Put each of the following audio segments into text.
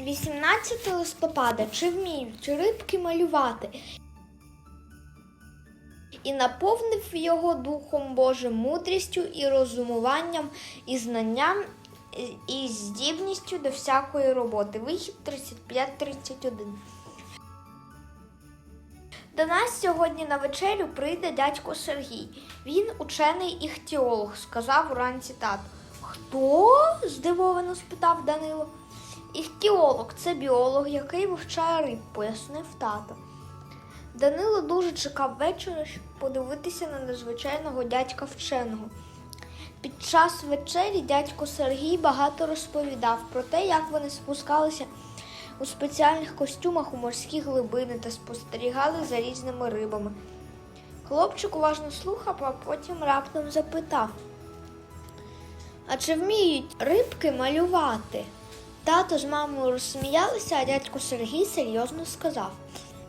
18 листопада чи вміють рибки малювати? І наповнив його Духом Божим мудрістю і розумуванням, і знанням, і здібністю до всякої роботи. Вихід 35-31. До нас сьогодні на вечерю прийде дядько Сергій. Він учений іхтіолог, сказав уранці тато. Хто? здивовано спитав Данило. Іхтіолог це біолог, який вивчає риб, пояснив тато. Данило дуже чекав вечора, щоб подивитися на незвичайного дядька вченого. Під час вечері дядько Сергій багато розповідав про те, як вони спускалися у спеціальних костюмах у морські глибини та спостерігали за різними рибами. Хлопчик уважно слухав, а потім раптом запитав: А чи вміють рибки малювати? Тато з мамою розсміялися, а дядько Сергій серйозно сказав: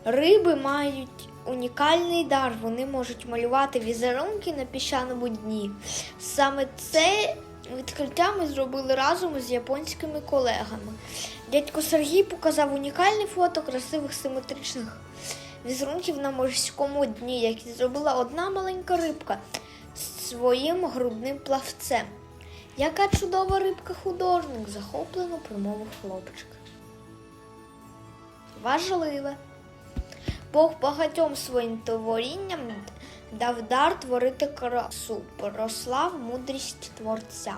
Риби мають унікальний дар, вони можуть малювати візерунки на піщаному дні. Саме це відкриття ми зробили разом з японськими колегами. Дядько Сергій показав унікальне фото красивих симетричних візерунків на морському дні, які зробила одна маленька рибка своїм грудним плавцем. Яка чудова рибка художник, захоплено промовив хлопчик. Важливе. Бог багатьом своїм творінням дав дар творити красу, прослав мудрість творця.